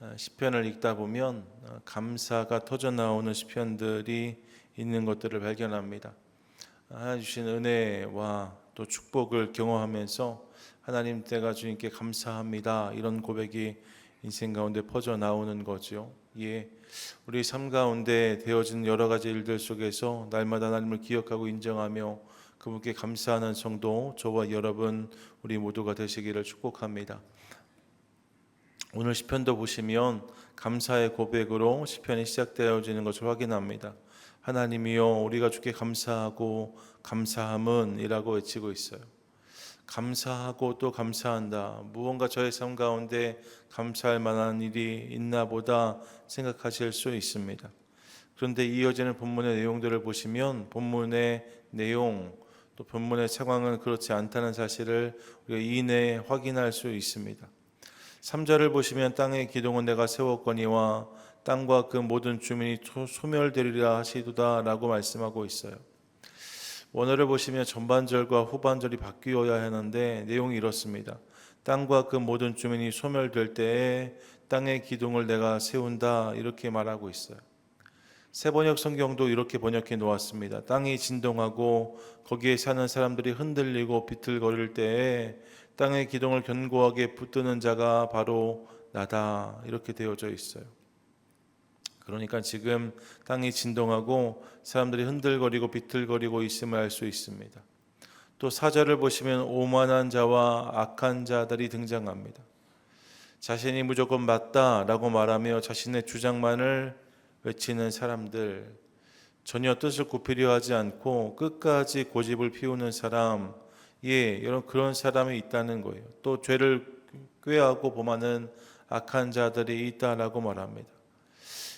어, 시편을 읽다 보면 어, 감사가 터져 나오는 시편들이 있는 것들을 발견합니다. 하나님 주신 은혜와 또 축복을 경험하면서 하나님 때가 주님께 감사합니다. 이런 고백이 인생 가운데 퍼져 나오는 거죠. 예. 우리 삶 가운데 되어진 여러 가지 일들 속에서 날마다 하나님을 기억하고 인정하며 그분께 감사하는 성도 저와 여러분 우리 모두가 되시기를 축복합니다. 오늘 시편도 보시면 감사의 고백으로 시편이 시작되어지는 것을 확인합니다. 하나님이여 우리가 주께 감사하고 감사함은이라고 외치고 있어요. 감사하고 또 감사한다. 무언가 저의 삶 가운데 감사할 만한 일이 있나 보다 생각하실 수 있습니다. 그런데 이어지는 본문의 내용들을 보시면 본문의 내용 또 본문의 상황은 그렇지 않다는 사실을 우리가 이내에 확인할 수 있습니다. 3절을 보시면 땅의 기둥은 내가 세웠거니와 땅과 그 모든 주민이 소멸되리라 하시도다라고 말씀하고 있어요. 원어를 보시면 전반절과 후반절이 바뀌어야 하는데 내용이 이렇습니다. 땅과 그 모든 주민이 소멸될 때에 땅의 기둥을 내가 세운다 이렇게 말하고 있어요. 세번역 성경도 이렇게 번역해 놓았습니다. 땅이 진동하고 거기에 사는 사람들이 흔들리고 비틀거릴 때에 땅의 기둥을 견고하게 붙드는 자가 바로 나다 이렇게 되어져 있어요. 그러니까 지금 땅이 진동하고 사람들이 흔들거리고 비틀거리고 있음을 알 수 있습니다. 또 사절을 보시면 오만한 자와 악한 자들이 등장합니다. 자신이 무조건 맞다라고 말하며 자신의 주장만을 외치는 사람들, 전혀 뜻을 굽히려 하지 않고 끝까지 고집을 피우는 사람, 예, 여러분 그런 사람이 있다는 거예요. 또 죄를 꾀하고 범하는 악한 자들이 있다라고 말합니다.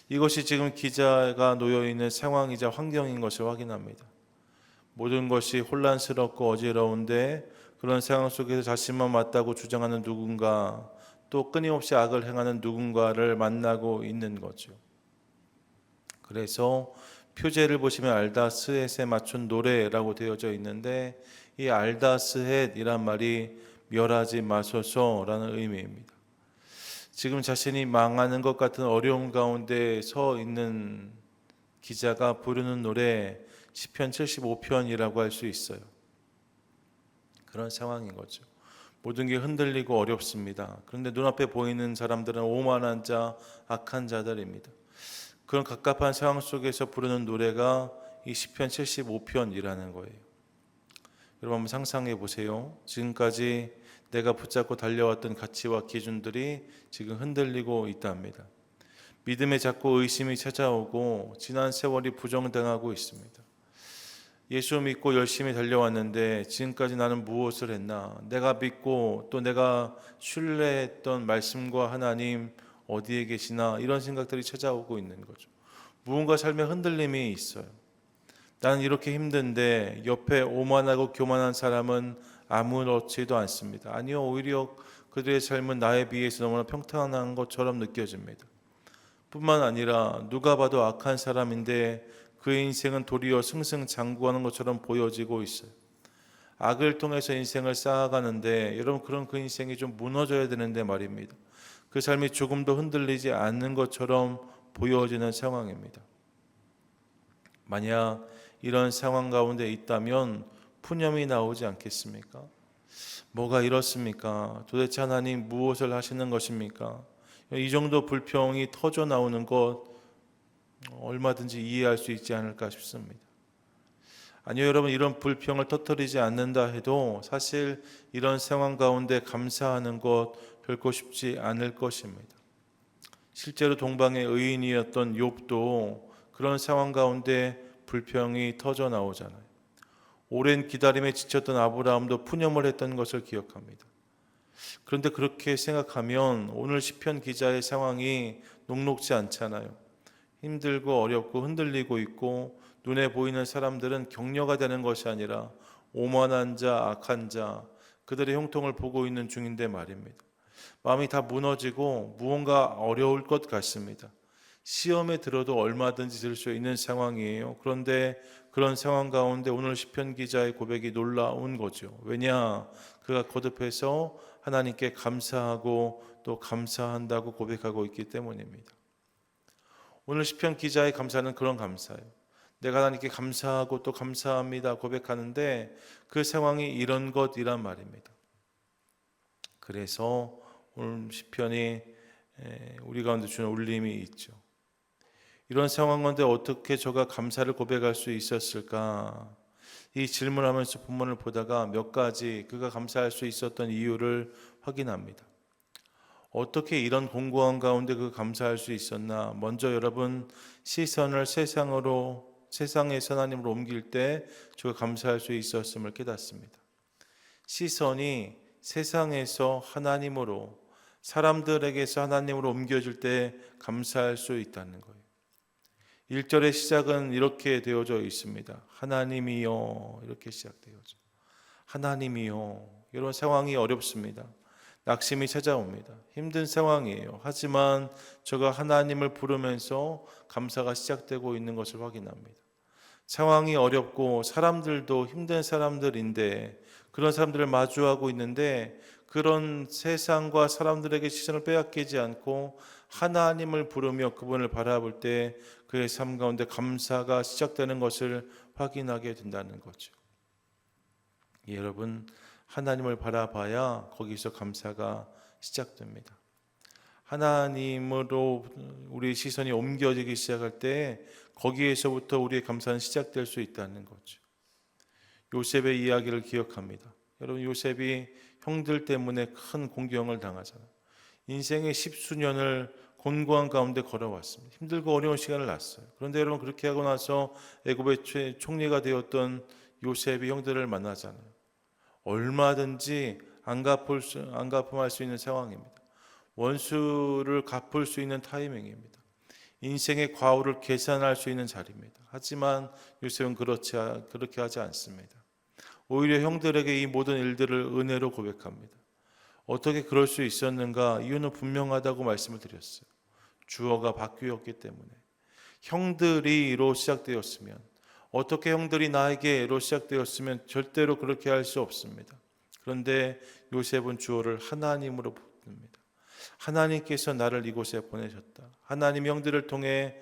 이것이 지금 기자가 놓여 있는 상황이자 환경인 것을 확인합니다. 모든 것이 혼란스럽고 어지러운데 그런 상황 속에서 자신만 맞다고 주장하는 누군가 또 끊임없이 악을 행하는 누군가를 만나고 있는 거죠. 그래서 표제를 보시면 알다스헷에 맞춘 노래라고 되어져 있는데 이 알다스헷이란 말이 멸하지 마소서라는 의미입니다. 지금 자신이 망하는 것 같은 어려움 가운데 서 있는 기자가 부르는 노래 시편 75편이라고 할 수 있어요. 그런 상황인 거죠. 모든 게 흔들리고 어렵습니다. 그런데 눈앞에 보이는 사람들은 오만한 자, 악한 자들입니다. 그런 갑갑한 상황 속에서 부르는 노래가 이 시편 75편이라는 거예요. 여러분 한번 상상해 보세요. 지금까지 내가 붙잡고 달려왔던 가치와 기준들이 지금 흔들리고 있답니다. 믿음에 자꾸 의심이 찾아오고 지난 세월이 부정당하고 있습니다. 예수 믿고 열심히 달려왔는데 지금까지 나는 무엇을 했나? 내가 믿고 또 내가 신뢰했던 말씀과 하나님 어디에 계시나 이런 생각들이 찾아오고 있는 거죠. 무언가 삶에 흔들림이 있어요. 나는 이렇게 힘든데 옆에 오만하고 교만한 사람은 아무렇지도 않습니다. 아니요, 오히려 그들의 삶은 나에 비해서 너무나 평탄한 것처럼 느껴집니다. 뿐만 아니라 누가 봐도 악한 사람인데 그의 인생은 도리어 승승장구하는 것처럼 보여지고 있어요. 악을 통해서 인생을 쌓아가는데 여러분 그런 그 인생이 좀 무너져야 되는데 말입니다. 그 삶이 조금도 흔들리지 않는 것처럼 보여지는 상황입니다. 만약 이런 상황 가운데 있다면 푸념이 나오지 않겠습니까? 뭐가 이렇습니까? 도대체 하나님 무엇을 하시는 것입니까? 이 정도 불평이 터져 나오는 것 얼마든지 이해할 수 있지 않을까 싶습니다. 아니요, 여러분, 이런 불평을 터뜨리지 않는다 해도 사실 이런 상황 가운데 감사하는 것 결코 쉽지 않을 것입니다. 실제로 동방의 의인이었던 욥도 그런 상황 가운데 불평이 터져 나오잖아요. 오랜 기다림에 지쳤던 아브라함도 푸념을 했던 것을 기억합니다. 그런데 그렇게 생각하면 오늘 시편 기자의 상황이 녹록지 않잖아요. 힘들고 어렵고 흔들리고 있고 눈에 보이는 사람들은 격려가 되는 것이 아니라 오만한 자, 악한 자, 그들의 형통을 보고 있는 중인데 말입니다. 마음이 다 무너지고 무언가 어려울 것 같습니다. 시험에 들어도 얼마든지 들 수 있는 상황이에요. 그런데 그런 상황 가운데 오늘 시편 기자의 고백이 놀라운 거죠. 왜냐? 그가 거듭해서 하나님께 감사하고 또 감사한다고 고백하고 있기 때문입니다. 오늘 시편 기자의 감사는 그런 감사예요. 내가 하나님께 감사하고 또 감사합니다 고백하는데 그 상황이 이런 것이란 말입니다. 그래서 오늘 시편이 에, 우리 가운데 주는 울림이 있죠. 이런 상황 가운데 어떻게 저가 감사를 고백할 수 있었을까? 이 질문하면서 본문을 보다가 몇 가지 그가 감사할 수 있었던 이유를 확인합니다. 어떻게 이런 공고한 가운데 그 감사할 수 있었나? 먼저 여러분 시선을 세상으로 세상에서 하나님으로 옮길 때 저가 감사할 수 있었음을 깨닫습니다. 시선이 세상에서 하나님으로 사람들에게서 하나님으로 옮겨질 때 감사할 수 있다는 거예요. 1절의 시작은 이렇게 되어져 있습니다. 하나님이요. 이렇게 시작되어져. 하나님이요. 이런 상황이 어렵습니다. 낙심이 찾아옵니다. 힘든 상황이에요. 하지만 저가 하나님을 부르면서 감사가 시작되고 있는 것을 확인합니다. 상황이 어렵고 사람들도 힘든 사람들인데 그런 사람들을 마주하고 있는데 그런 세상과 사람들에게 시선을 빼앗기지 않고 하나님을 부르며 그분을 바라볼 때 그의 삶 가운데 감사가 시작되는 것을 확인하게 된다는 거죠. 예, 여러분 하나님을 바라봐야 거기서 감사가 시작됩니다. 하나님으로 우리 시선이 옮겨지기 시작할 때 거기에서부터 우리의 감사는 시작될 수 있다는 거죠. 요셉의 이야기를 기억합니다. 여러분 요셉이 형들 때문에 큰 공경을 당하잖아요. 인생의 십수년을 곤고한 가운데 걸어왔습니다. 힘들고 어려운 시간을 났어요. 그런데 여러분 그렇게 하고 나서 애굽의 총리가 되었던 요셉이 형들을 만나잖아요. 얼마든지 안 갚을 수, 안 갚음할 수 있는 상황입니다. 원수를 갚을 수 있는 타이밍입니다. 인생의 과오를 계산할 수 있는 자리입니다. 하지만 요셉은 그렇지 그렇게 하지 않습니다. 오히려 형들에게 이 모든 일들을 은혜로 고백합니다. 어떻게 그럴 수 있었는가? 이유는 분명하다고 말씀을 드렸어요. 주어가 바뀌었기 때문에. 형들이로 시작되었으면, 어떻게 형들이 나에게로 시작되었으면 절대로 그렇게 할 수 없습니다. 그런데 요셉은 주어를 하나님으로 붙듭니다. 하나님께서 나를 이곳에 보내셨다. 하나님 형들을 통해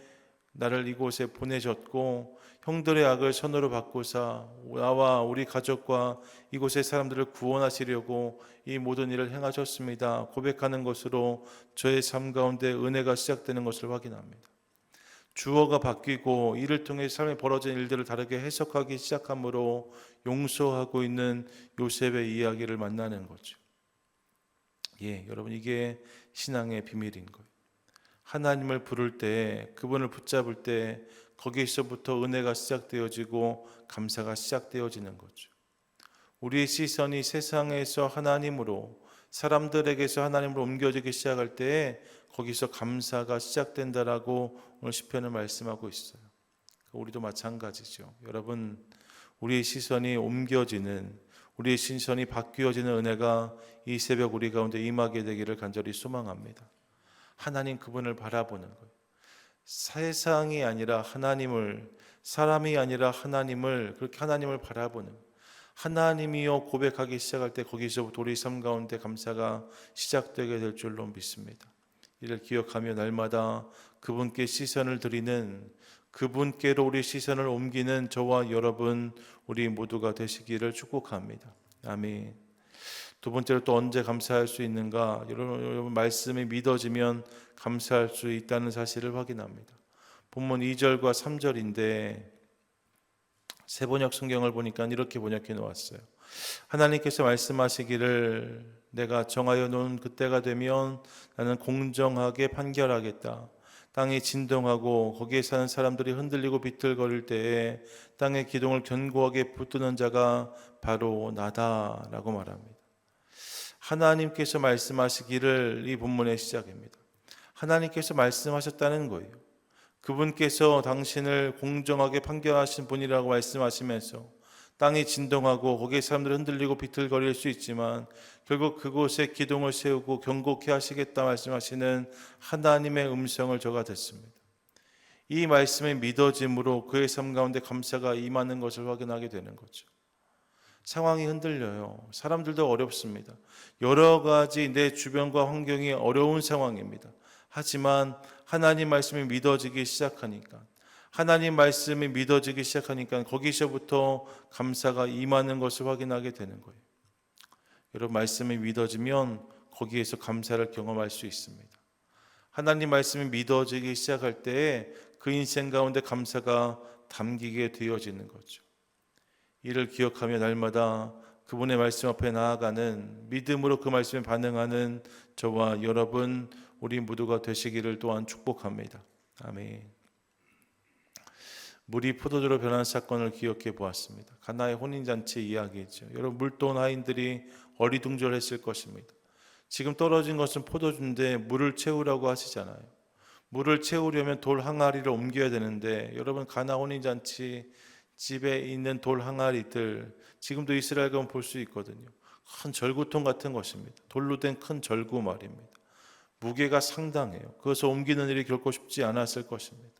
나를 이곳에 보내셨고 형들의 악을 선으로 바꾸사 나와 우리 가족과 이곳의 사람들을 구원하시려고 이 모든 일을 행하셨습니다. 고백하는 것으로 저의 삶 가운데 은혜가 시작되는 것을 확인합니다. 주어가 바뀌고 이를 통해 삶에 벌어진 일들을 다르게 해석하기 시작함으로 용서하고 있는 요셉의 이야기를 만나는 거죠. 예, 여러분 이게 신앙의 비밀인 거예요. 하나님을 부를 때 그분을 붙잡을 때 거기서부터 은혜가 시작되어지고 감사가 시작되어지는 거죠. 우리의 시선이 세상에서 하나님으로 사람들에게서 하나님으로 옮겨지기 시작할 때 거기서 감사가 시작된다라고 오늘 시편을 말씀하고 있어요. 우리도 마찬가지죠. 여러분, 우리의 시선이 옮겨지는 우리의 시선이 바뀌어지는 은혜가 이 새벽 우리 가운데 임하게 되기를 간절히 소망합니다. 하나님 그분을 바라보는 거예요. 세상이 아니라 하나님을 사람이 아니라 하나님을 그렇게 하나님을 바라보는 하나님이요 고백하기 시작할 때 거기서부터 우리 삶 가운데 감사가 시작되게 될 줄로 믿습니다. 이를 기억하며 날마다 그분께 시선을 드리는 그분께로 우리 시선을 옮기는 저와 여러분 우리 모두가 되시기를 축복합니다. 아멘. 두 번째로 또 언제 감사할 수 있는가? 여러분, 여러분 말씀이 믿어지면 감사할 수 있다는 사실을 확인합니다. 본문 2절과 3절인데 세번역 성경을 보니까 이렇게 번역해 놓았어요. 하나님께서 말씀하시기를 내가 정하여 놓은 그때가 되면 나는 공정하게 판결하겠다. 땅이 진동하고 거기에 사는 사람들이 흔들리고 비틀거릴 때에 땅의 기둥을 견고하게 붙드는 자가 바로 나다라고 말합니다. 하나님께서 말씀하시기를 이 본문의 시작입니다. 하나님께서 말씀하셨다는 거예요. 그분께서 당신을 공정하게 판결하신 분이라고 말씀하시면서 땅이 진동하고 거기에 사람들이 흔들리고 비틀거릴 수 있지만 결국 그곳에 기둥을 세우고 경고케 하시겠다 말씀하시는 하나님의 음성을 저가 듣습니다. 이 말씀의 믿어짐으로 그의 삶 가운데 감사가 임하는 것을 확인하게 되는 거죠. 상황이 흔들려요. 사람들도 어렵습니다. 여러 가지 내 주변과 환경이 어려운 상황입니다. 하지만 하나님 말씀이 믿어지기 시작하니까 하나님 말씀이 믿어지기 시작하니까 거기서부터 감사가 임하는 것을 확인하게 되는 거예요. 여러분 말씀이 믿어지면 거기에서 감사를 경험할 수 있습니다. 하나님 말씀이 믿어지기 시작할 때에 그 인생 가운데 감사가 담기게 되어지는 거죠. 이를 기억하며 날마다 그분의 말씀 앞에 나아가는 믿음으로 그 말씀에 반응하는 저와 여러분 우리 모두가 되시기를 또한 축복합니다. 아멘. 물이 포도주로 변한 사건을 기억해 보았습니다. 가나의 혼인 잔치 이야기죠. 여러분 물돈 하인들이 어리둥절했을 것입니다. 지금 떨어진 것은 포도주인데 물을 채우라고 하시잖아요. 물을 채우려면 돌 항아리를 옮겨야 되는데 여러분 가나 혼인 잔치 집에 있는 돌 항아리들 지금도 이스라엘 가면 볼 수 있거든요. 큰 절구통 같은 것입니다. 돌로 된 큰 절구 말입니다. 무게가 상당해요. 그것을 옮기는 일이 결코 쉽지 않았을 것입니다.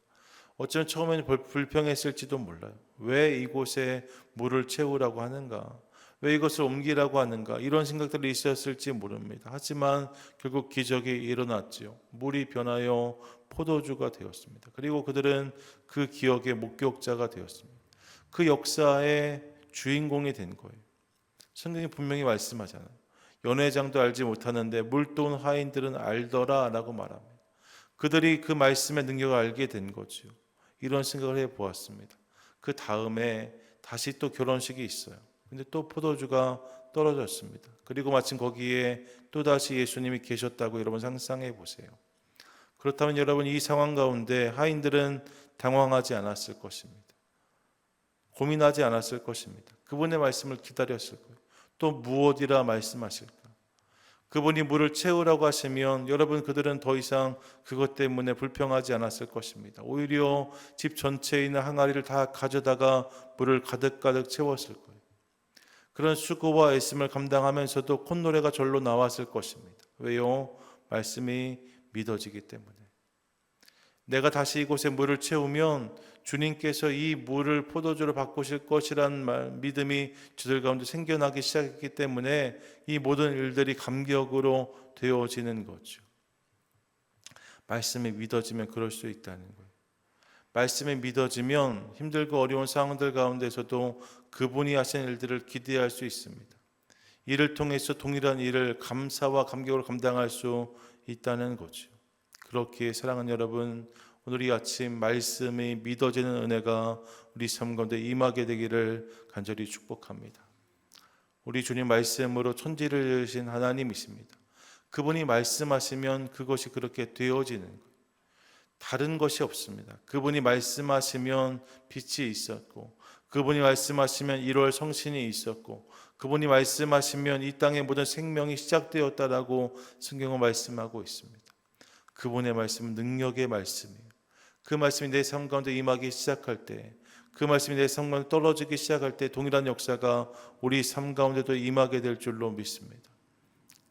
어쩌면 처음에는 불평했을지도 몰라요. 왜 이곳에 물을 채우라고 하는가? 왜 이것을 옮기라고 하는가? 이런 생각들이 있었을지 모릅니다. 하지만 결국 기적이 일어났지요. 물이 변하여 포도주가 되었습니다. 그리고 그들은 그 기억의 목격자가 되었습니다. 그 역사의 주인공이 된 거예요. 성경이 분명히 말씀하잖아요. 연회장도 알지 못하는데 물돈 하인들은 알더라라고 말합니다. 그들이 그 말씀의 능력을 알게 된 거지요. 이런 생각을 해 보았습니다. 그 다음에 다시 또 결혼식이 있어요. 근데 또 포도주가 떨어졌습니다. 그리고 마침 거기에 또 다시 예수님이 계셨다고 여러분 상상해 보세요. 그렇다면 여러분 이 상황 가운데 하인들은 당황하지 않았을 것입니다. 고민하지 않았을 것입니다. 그분의 말씀을 기다렸을 거예요. 또 무엇이라 말씀하실까? 그분이 물을 채우라고 하시면 여러분 그들은 더 이상 그것 때문에 불평하지 않았을 것입니다. 오히려 집 전체에 있는 항아리를 다 가져다가 물을 가득가득 채웠을 거예요. 그런 수고와 애씀을 감당하면서도 콧노래가 절로 나왔을 것입니다. 왜요? 말씀이 믿어지기 때문에. 내가 다시 이곳에 물을 채우면 주님께서 이 물을 포도주로 바꾸실 것이란 말, 믿음이 저들 가운데 생겨나기 시작했기 때문에 이 모든 일들이 감격으로 되어지는 거죠. 말씀이 믿어지면 그럴 수 있다는 거예요. 말씀이 믿어지면 힘들고 어려운 상황들 가운데서도 그분이 하신 일들을 기대할 수 있습니다. 이를 통해서 동일한 일을 감사와 감격으로 감당할 수 있다는 거죠. 그렇기에 사랑하는 여러분, 오늘 이 아침 말씀이 믿어지는 은혜가 우리 삶 가운데 임하게 되기를 간절히 축복합니다. 우리 주님 말씀으로 천지를 여신 하나님이십니다. 그분이 말씀하시면 그것이 그렇게 되어지는 거예요. 다른 것이 없습니다. 그분이 말씀하시면 빛이 있었고, 그분이 말씀하시면 1월 성신이 있었고, 그분이 말씀하시면 이 땅의 모든 생명이 시작되었다라고 성경은 말씀하고 있습니다. 그분의 말씀은 능력의 말씀이에요. 그 말씀이 내 삶 가운데 임하기 시작할 때, 그 말씀이 내 삶 가운데 떨어지기 시작할 때 동일한 역사가 우리 삶 가운데도 임하게 될 줄로 믿습니다.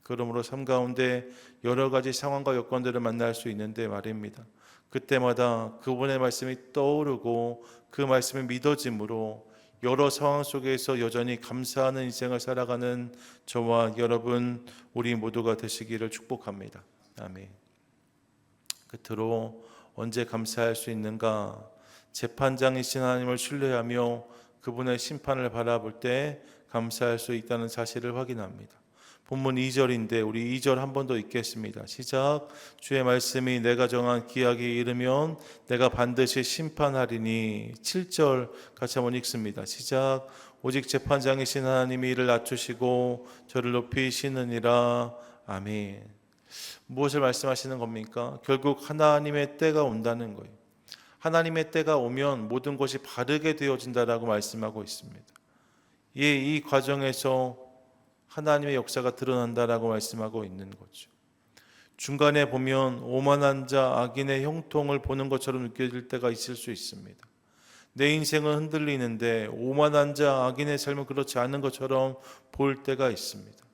그러므로 삶 가운데 여러 가지 상황과 여건들을 만날 수 있는데 말입니다. 그때마다 그분의 말씀이 떠오르고 그 말씀이 믿어짐으로 여러 상황 속에서 여전히 감사하는 인생을 살아가는 저와 여러분 우리 모두가 되시기를 축복합니다. 아멘. 끝으로 언제 감사할 수 있는가? 재판장이신 하나님을 신뢰하며 그분의 심판을 바라볼 때 감사할 수 있다는 사실을 확인합니다. 본문 2절인데 우리 2절 한 번 더 읽겠습니다. 시작. 주의 말씀이 내가 정한 기약이 이르면 내가 반드시 심판하리니 7절 같이 한번 읽습니다. 시작. 오직 재판장이신 하나님이 이를 낮추시고 저를 높이시느니라. 아멘. 무엇을 말씀하시는 겁니까? 결국 하나님의 때가 온다는 거예요. 하나님의 때가 오면 모든 것이 바르게 되어진다라고 말씀하고 있습니다. 예, 이 과정에서 하나님의 역사가 드러난다라고 말씀하고 있는 거죠. 중간에 보면 오만한 자 악인의 형통을 보는 것처럼 느껴질 때가 있을 수 있습니다. 내 인생은 흔들리는데 오만한 자 악인의 삶은 그렇지 않은 것처럼 볼 때가 있습니다.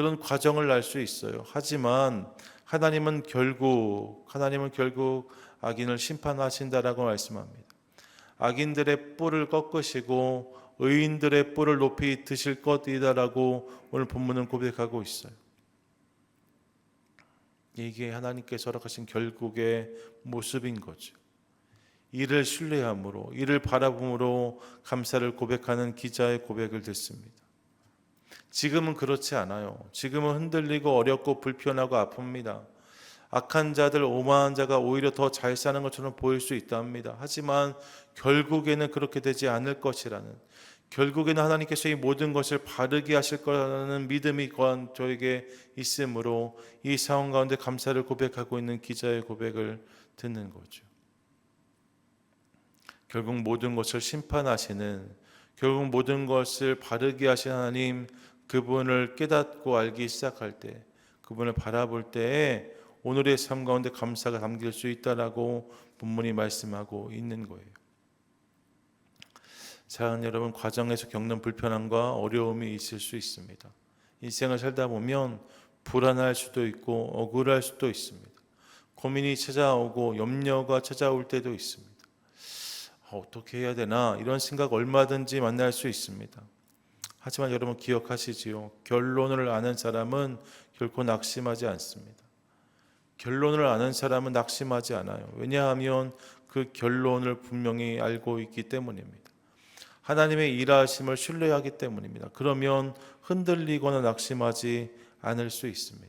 그런 과정을 알 수 있어요. 하지만 하나님은 결국 하나님은 결국 악인을 심판하신다라고 말씀합니다. 악인들의 뿔을 꺾으시고 의인들의 뿔을 높이 드실 것이다라고 오늘 본문은 고백하고 있어요. 이게 하나님께서 허락하신 결국의 모습인 거죠. 이를 신뢰함으로, 이를 바라봄으로 감사를 고백하는 기자의 고백을 듣습니다. 지금은 그렇지 않아요. 지금은 흔들리고 어렵고 불편하고 아픕니다. 악한 자들, 오만한 자가 오히려 더 잘 사는 것처럼 보일 수 있답니다. 하지만 결국에는 그렇게 되지 않을 것이라는, 결국에는 하나님께서 이 모든 것을 바르게 하실 거라는 믿음이 건 저에게 있으므로 이 상황 가운데 감사를 고백하고 있는 기자의 고백을 듣는 거죠. 결국 모든 것을 심판하시는, 결국 모든 것을 바르게 하신 하나님, 그분을 깨닫고 알기 시작할 때, 그분을 바라볼 때에 오늘의 삶 가운데 감사가 담길 수 있다라고 본문이 말씀하고 있는 거예요. 사랑하는 여러분, 과정에서 겪는 불편함과 어려움이 있을 수 있습니다. 인생을 살다 보면 불안할 수도 있고 억울할 수도 있습니다. 고민이 찾아오고 염려가 찾아올 때도 있습니다. 아, 어떻게 해야 되나 이런 생각 얼마든지 만날 수 있습니다. 하지만 여러분 기억하시지요. 결론을 아는 사람은 결코 낙심하지 않습니다. 결론을 아는 사람은 낙심하지 않아요. 왜냐하면 그 결론을 분명히 알고 있기 때문입니다. 하나님의 일하심을 신뢰하기 때문입니다. 그러면 흔들리거나 낙심하지 않을 수 있습니다.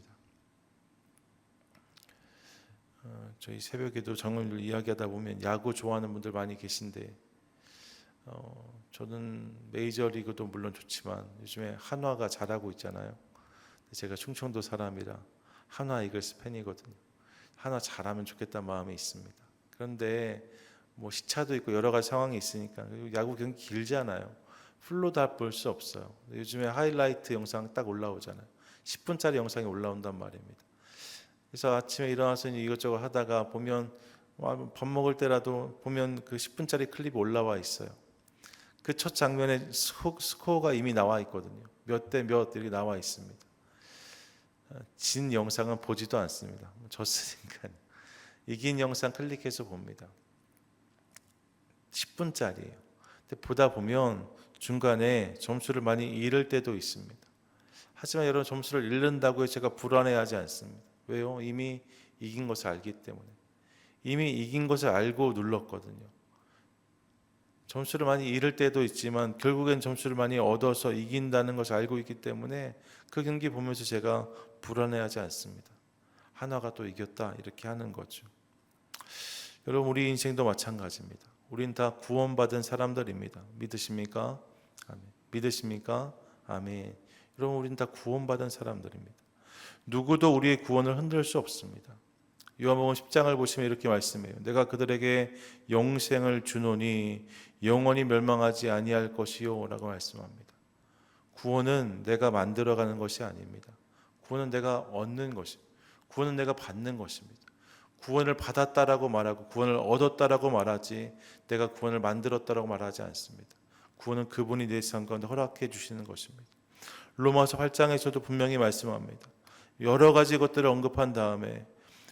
어, 저희 새벽에도 장로님들 이야기하다 보면 야구 좋아하는 분들 많이 계신데 어, 저는 메이저리그도 물론 좋지만 요즘에 한화가 잘하고 있잖아요. 제가 충청도 사람이라 한화 이글스 팬이거든요. 한화 잘하면 좋겠다는 마음이 있습니다. 그런데 뭐 시차도 있고 여러 가지 상황이 있으니까 야구 경기 길잖아요. 풀로 다 볼 수 없어요. 요즘에 하이라이트 영상 딱 올라오잖아요. 10분짜리 영상이 올라온단 말입니다. 그래서 아침에 일어나서 이것저것 하다가 보면 밥 먹을 때라도 보면 그 10분짜리 클립이 올라와 있어요. 그 첫 장면에 스코어가 이미 나와 있거든요. 몇 대 몇 이렇게 나와 있습니다. 진 영상은 보지도 않습니다. 졌으니까 이긴 영상 클릭해서 봅니다. 10분짜리예요. 근데 보다 보면 중간에 점수를 많이 잃을 때도 있습니다. 하지만 여러분 점수를 잃는다고 제가 불안해하지 않습니다. 왜요? 이미 이긴 것을 알기 때문에 이미 이긴 것을 알고 눌렀거든요. 점수를 많이 잃을 때도 있지만 결국엔 점수를 많이 얻어서 이긴다는 것을 알고 있기 때문에 그 경기 보면서 제가 불안해하지 않습니다. 하나가 또 이겼다 이렇게 하는 거죠. 여러분 우리 인생도 마찬가지입니다. 우린 다 구원받은 사람들입니다. 믿으십니까? 아멘. 믿으십니까? 아멘. 여러분 우린 다 구원받은 사람들입니다. 누구도 우리의 구원을 흔들 수 없습니다. 요한복음 10장을 보시면 이렇게 말씀해요. 내가 그들에게 영생을 주노니 영원히 멸망하지 아니할 것이요라고 말씀합니다. 구원은 내가 만들어 가는 것이 아닙니다. 구원은 내가 얻는 것입니다. 구원은 내가 받는 것입니다. 구원을 받았다라고 말하고 구원을 얻었다라고 말하지 내가 구원을 만들었다라고 말하지 않습니다. 구원은 그분이 내 삶 가운데 허락해 주시는 것입니다. 로마서 8장에서도 분명히 말씀합니다. 여러 가지 것들을 언급한 다음에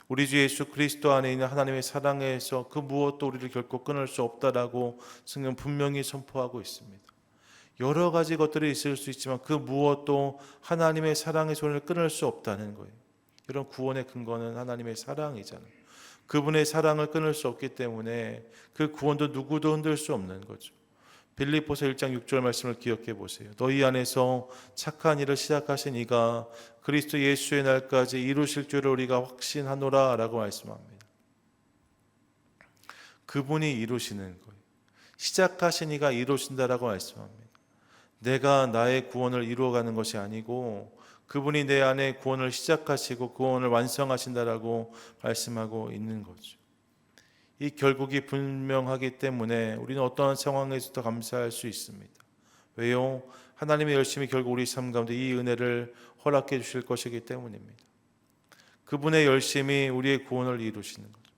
우리 주 예수 그리스도 안에 있는 하나님의 사랑에서 그 무엇도 우리를 결코 끊을 수 없다라고 성경 분명히 선포하고 있습니다. 여러 가지 것들이 있을 수 있지만 그 무엇도 하나님의 사랑의 손을 끊을 수 없다는 거예요. 이런 구원의 근거는 하나님의 사랑이잖아요. 그분의 사랑을 끊을 수 없기 때문에 그 구원도 누구도 흔들 수 없는 거죠. 빌립보서 1장 6절 말씀을 기억해 보세요. 너희 안에서 착한 일을 시작하신 이가 그리스도 예수의 날까지 이루실 줄을 우리가 확신하노라라고 말씀합니다. 그분이 이루시는 거예요. 시작하신 이가 이루신다라고 말씀합니다. 내가 나의 구원을 이루어가는 것이 아니고 그분이 내 안에 구원을 시작하시고 구원을 완성하신다라고 말씀하고 있는 거죠. 이 결국이 분명하기 때문에 우리는 어떠한 상황에서도 감사할 수 있습니다. 왜요? 하나님의 열심히 결국 우리 삶 가운데 이 은혜를 허락해 주실 것이기 때문입니다. 그분의 열심이 우리의 구원을 이루시는 거죠.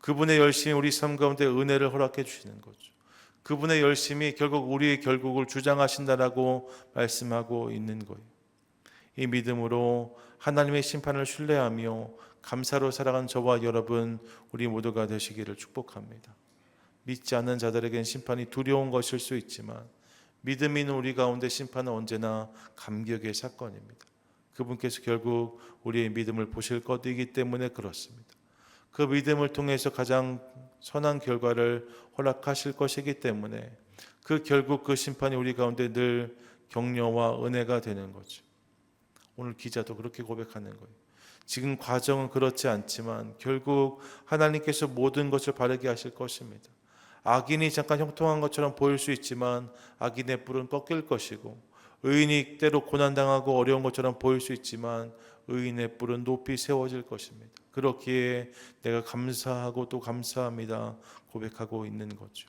그분의 열심이 우리 삶 가운데 은혜를 허락해 주시는 거죠. 그분의 열심이 결국 우리의 결국을 주장하신다라고 말씀하고 있는 거예요. 이 믿음으로 하나님의 심판을 신뢰하며 감사로 살아간 저와 여러분 우리 모두가 되시기를 축복합니다. 믿지 않는 자들에겐 심판이 두려운 것일 수 있지만 믿음이 있는 우리 가운데 심판은 언제나 감격의 사건입니다. 그분께서 결국 우리의 믿음을 보실 것이기 때문에 그렇습니다. 그 믿음을 통해서 가장 선한 결과를 허락하실 것이기 때문에 그 결국 그 심판이 우리 가운데 늘 격려와 은혜가 되는 거죠. 오늘 기자도 그렇게 고백하는 거예요. 지금 과정은 그렇지 않지만 결국 하나님께서 모든 것을 바르게 하실 것입니다. 악인이 잠깐 형통한 것처럼 보일 수 있지만 악인의 뿔은 꺾일 것이고 의인이 때로 고난당하고 어려운 것처럼 보일 수 있지만 의인의 뿔은 높이 세워질 것입니다. 그렇기에 내가 감사하고 또 감사합니다 고백하고 있는 거죠.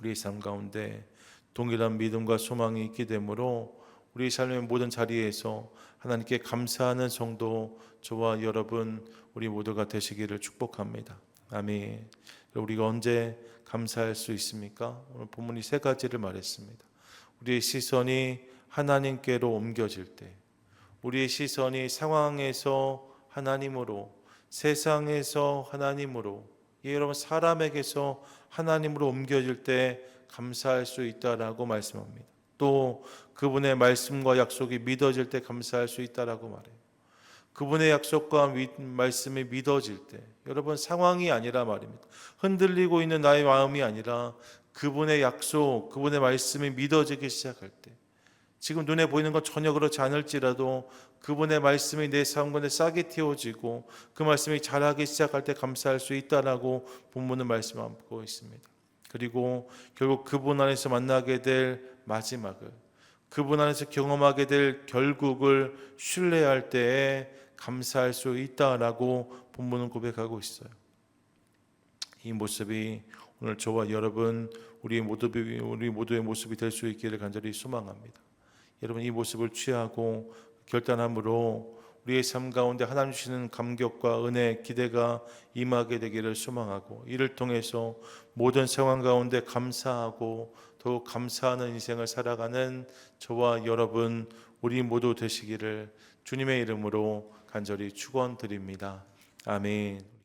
우리의 삶 가운데 동일한 믿음과 소망이 있기 되므로 우리 삶의 모든 자리에서 하나님께 감사하는 성도 저와 여러분 우리 모두가 되시기를 축복합니다. 아멘. 우리가 언제 감사할 수 있습니까? 오늘 본문이 세 가지를 말했습니다. 우리의 시선이 하나님께로 옮겨질 때, 우리의 시선이 상황에서 하나님으로, 세상에서 하나님으로, 예, 여러분 사람에게서 하나님으로 옮겨질 때 감사할 수 있다라고 말씀합니다. 또 그분의 말씀과 약속이 믿어질 때 감사할 수 있다라고 말해요. 그분의 약속과 미- 말씀이 믿어질 때 여러분 상황이 아니라 말입니다. 흔들리고 있는 나의 마음이 아니라 그분의 약속, 그분의 말씀이 믿어지기 시작할 때 지금 눈에 보이는 건 전혀 그렇지 않을지라도 그분의 말씀이 내 삶 가운데 싹이 틔워지고 그 말씀이 자라기 시작할 때 감사할 수 있다라고 본문은 말씀하고 있습니다. 그리고 결국 그분 안에서 만나게 될 마지막을 그분 안에서 경험하게 될 결국을 신뢰할 때에 감사할 수 있다라고 본문은 고백하고 있어요. 이 모습이 오늘 저와 여러분 우리 모두 우리 모두의 모습이 될 수 있기를 간절히 소망합니다. 여러분 이 모습을 취하고 결단함으로 우리의 삶 가운데 하나님 주시는 감격과 은혜, 기대가 임하게 되기를 소망하고 이를 통해서 모든 상황 가운데 감사하고 더욱 감사하는 인생을 살아가는 저와 여러분 우리 모두 되시기를 주님의 이름으로 간절히 축원드립니다. 아멘.